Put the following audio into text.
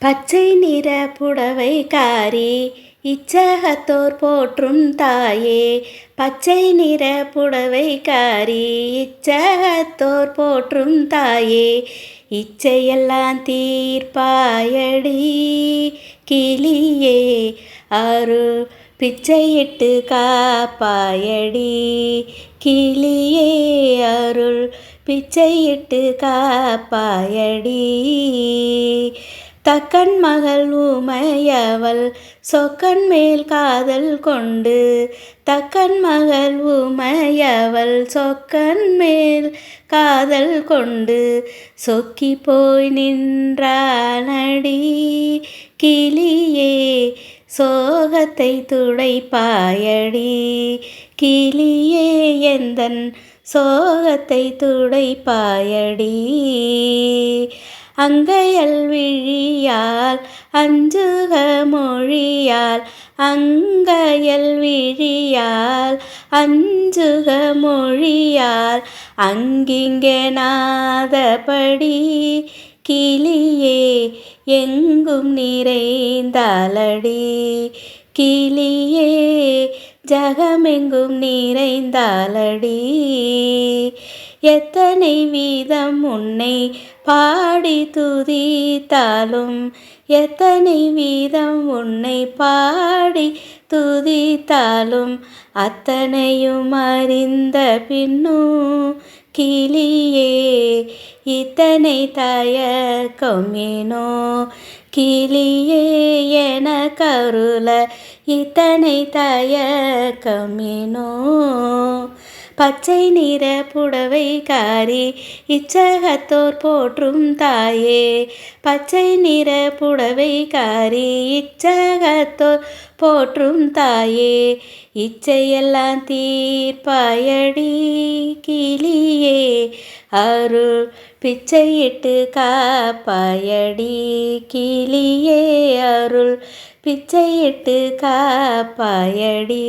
பச்சை நிற புடவை காரி இச்சகத்தோர் போற்றும் தாயே. பச்சை நிற புடவை காரி இச்சகத்தோர் போற்றும் தாயே. இச்சையெல்லாம் தீர்ப்பாயடி கிளியே. அருள் பிச்சையிட்டு காப்பாயடி கிளியே. அருள் பிச்சையிட்டு காப்பாயடி. தக்கன் மகள் உமையவள் சொக்கன் மேல் காதல் கொண்டு. தக்கன் மகள் உமையவள் சொக்கன் மேல் காதல் கொண்டு. சொக்கி போய் நின்றானடி கிளியே சோகத்தை துடைப்பாயடி. கிளியே எந்தன் சோகத்தை துடைப்பாயடி. அங்கையல் விழியால் அஞ்சுக மொழியால் அங்கையல் விழியால் அஞ்சுக மொழியால் அங்கிங்கே நாதபடி கிளியே எங்கும் நிறைந்தாலடி கிளியே ஜகமெங்கும் நிறைந்தாலடி எத்தனை வீதம் உன்னை பாடி துதித்தாலும் எத்தனை வீதம் உன்னை பாடி துதித்தாலும் அத்தனையும் அறிந்த பின்னும் கிளியே இத்தனை தயக்கமேனோ கிளியே என கருள இத்தனை தயக்கமேனோ பச்சை நிற புடவை காரி இச்சகத்தோர் போற்றும் தாயே. பச்சை நிற புடவை காரி இச்சகத்தோர் போற்றும் தாயே. இச்சையெல்லாம் தீர்ப்பாயடி கிளியே அருள் பிச்சையிட்டு காப்பாயடி கிளியே. அருள் பிச்சையிட்டு காப்பாயடி.